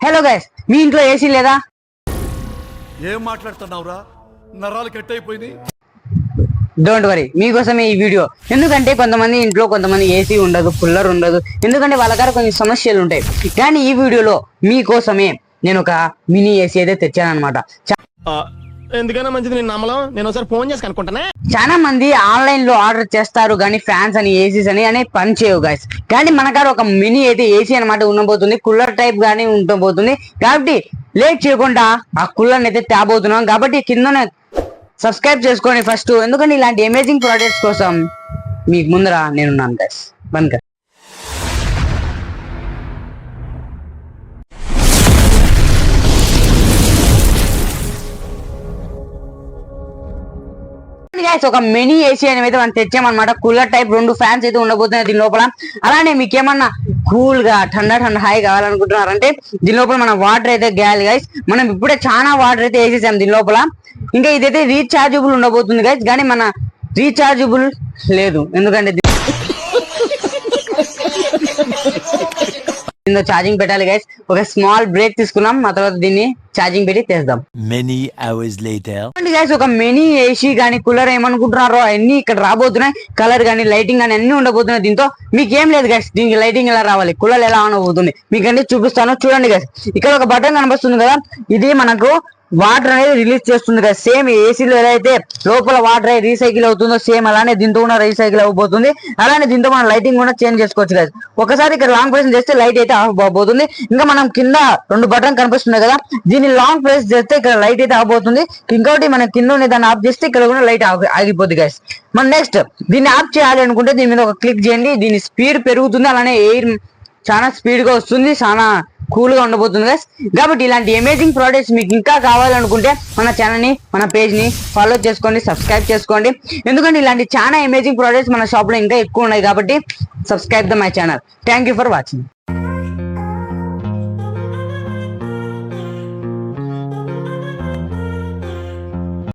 Hello guys మీ ఇంట్లో AC లేదా? ఏం మాట్లాడుతున్నావురా? నరాలు కట్ అయిపోయినాయి డోంట్ వరీ మీకోసమే ఈ వీడియో. ఎందుకంటే కొంతమంది ఇంట్లో కొంతమంది ఏసీ ఉండదు కూలర్ ఉండదు. ఎందుకంటే వాళ్ళ కాడ కొన్ని సమస్యలు ఉంటాయి. కానీ ఈ వీడియోలో మీకోసమే నేను ఒక మినీ ఏసీ అయితే తెచ్చాను అనమాట ఎందుకైనా మంచిది నేను నమ్మలం? నేను ఒకసారి ఫోన్ చేసి కనుక్కుంటానే. చాలా మంది ఆన్లైన్లో ఆర్డర్ చేస్తారు కానీ ఫ్యాన్స్ అని ఏసీస్ అని అనే పని చేయవు గాయస్ కానీ మన కాడ ఒక మినీ అయితే ఏసీ అనమాట ఉండబోతుంది కూలర్ టైప్ గానీ ఉండబోతుంది. కాబట్టి లేట్ చేయకుండా ఆ కూలర్ అయితే తేబోతున్నాం కాబట్టి కిందనే సబ్స్క్రైబ్ చేసుకోండి ఫస్ట్ ఎందుకంటే ఇలాంటి అమేజింగ్ ప్రొడక్ట్స్ కోసం మీకు ముందర నేనున్నాను గైస్ బంద్ గాయస్ గైస్ ఒక మినీ ఏసీ అనేది అయితే మనం తెచ్చామన్నమాట. కూలర్ టైప్ రెండు ఫ్యాన్స్ అయితే ఉండబోతున్నాయి దీని లోపల. అలానే మీకు ఏమన్నా కూల్గా ఠండా ఠండా హాయి కావాలనుకుంటున్నారంటే దీని లోపల మన వాటర్ అయితే గాయాలి గైస్ మనం ఇప్పుడే చాలా వాటర్ అయితే వేసేసాం దీని లోపల. ఇంకా ఇదైతే రీఛార్జబుల్ ఉండబోతుంది గైస్ కానీ మన రీఛార్జబుల్ లేదు. ఎందుకంటే దీ- దీనిలో ఛార్జింగ్ పెట్టాలి గైస్ ఒక స్మాల్ బ్రేక్ తీసుకున్నాం. ఆ తర్వాత దీన్ని ఛార్జింగ్ పెట్టి తెస్తాం. Hours later. చూడండి guys, ఒక మినీ ఏసీ కానీ కూలర్ ఏమనుకుంటున్నారో అన్ని ఇక్కడ రాబోతున్నాయి. కలర్ కానీ లైటింగ్ కానీ అన్ని ఉండబోతున్నాయి. దీంతో మీకు ఏం లేదు గైస్ దీనికి లైటింగ్ ఎలా రావాలి? కూలర్ ఎలా ఆన్ అవుతుంది మీకంటే చూపిస్తాను. చూడండి గైస్ ఇక్కడ ఒక బటన్ కనిపిస్తుంది కదా? ఇది మనకు వాటర్ అనేది రిలీజ్ చేస్తుంది కదా. సేమ్ ఏసీలో ఎలా అయితే లోపల వాటర్ రీసైకిల్ అవుతుందో సేమ్ అలానే దీంతో కూడా రీసైకిల్ అవ్వబోతుంది. అలానే దీంతో మనం లైటింగ్ కూడా చేంజ్ చేసుకోవచ్చు కదా. ఒకసారి ఇక్కడ లాంగ్ ప్రెస్ చేస్తే లైట్ అయితే ఆఫ్ అవబోతుంది ఇంకా మనం కింద రెండు బటన్ కనిపిస్తున్నాయి కదా. దీన్ని లాంగ్ ప్రెస్ చేస్తే ఇక్కడ లైట్ అయితే ఆగిపోతుంది ఇంకోటి మనం కింద దాన్ని ఆఫ్ చేస్తే ఇక్కడ కూడా లైట్ ఆగిపోద్ది గైస్ మనం నెక్స్ట్ దీన్ని ఆఫ్ చేయాలి అనుకుంటే దీని మీద ఒక క్లిక్ చేయండి. దీని స్పీడ్ పెరుగుతుంది. అలానే ఎయిర్ చాలా స్పీడ్గా వస్తుంది. చాలా కూల్గా ఉండబోతుంది గైస్ కాబట్టి ఇలాంటి అమేజింగ్ ప్రోడక్ట్స్ మీకు ఇంకా కావాలనుకుంటే మన ఛానల్ని మన పేజ్ని ఫాలో చేసుకోండి సబ్స్క్రైబ్ చేసుకోండి. ఎందుకంటే ఇలాంటి చాలా అమేజింగ్ ప్రోడక్ట్స్ మన షాప్లో ఇంకా ఎక్కువ ఉన్నాయి కాబట్టి subscribe the my channel thank you for watching